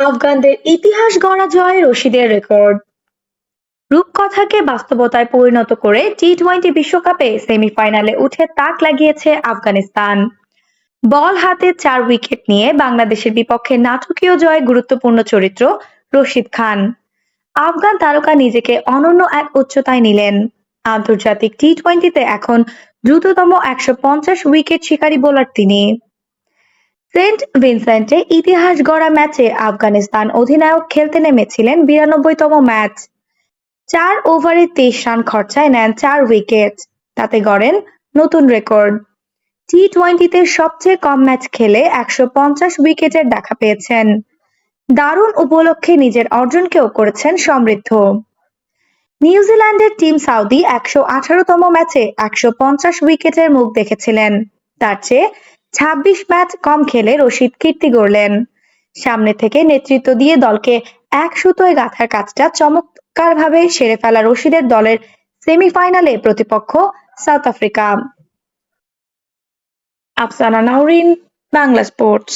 আফগানদের ইতিহাস গড়া জয় রশিদের রেকর্ড। রূপকথাকে বাস্তবতায় পরিণত করে টি টোয়েন্টি বিশ্বকাপে সেমিফাইনালে উঠে তাক লাগিয়েছে আফগানিস্তান। বল হাতে চার উইকেট নিয়ে বাংলাদেশের বিপক্ষে নাটকীয় জয় গুরুত্বপূর্ণ চরিত্র রশিদ খান। আফগান তারকা নিজেকে অনন্য এক উচ্চতায় নিলেন। আন্তর্জাতিক টি টোয়েন্টিতে এখন দ্রুততম একশো পঞ্চাশ উইকেট শিকারী বোলার তিনি। সেন্ট ভিনসেন্টে ইতিহাস গড়া ম্যাচে আফগানিস্তান অধিনায়ক খেলতে নেমেছিলেন বিরানব্বইতম ম্যাচ। চার ওভারে তেইশ রান খরচায় নেন চার উইকেট। তাতে গড়েন নতুন রেকর্ড। টি টোয়েন্টিতে সবচেয়ে কম ম্যাচ খেলে একশো পঞ্চাশ উইকেটের দেখা পেয়েছেন। দারুণ উপলক্ষে নিজের অর্জনকেও করেছেন সমৃদ্ধ। নিউজিল্যান্ডের টিম সাউদি একশো আঠারোতম ম্যাচে একশো পঞ্চাশ উইকেটের মুখ দেখেছিলেন। তার চেয়ে ছাব্বিশ ম্যাচ কম খেলে রশিদ কীর্তি গড়লেন। সামনে থেকে নেতৃত্ব দিয়ে দলকে এক সুতোয় গাঁথার কাজটা চমৎকারভাবে সেরে ফেলা রশিদের দলের সেমিফাইনালে প্রতিপক্ষ south Africa. Afsana Nahrin, Bangla sports.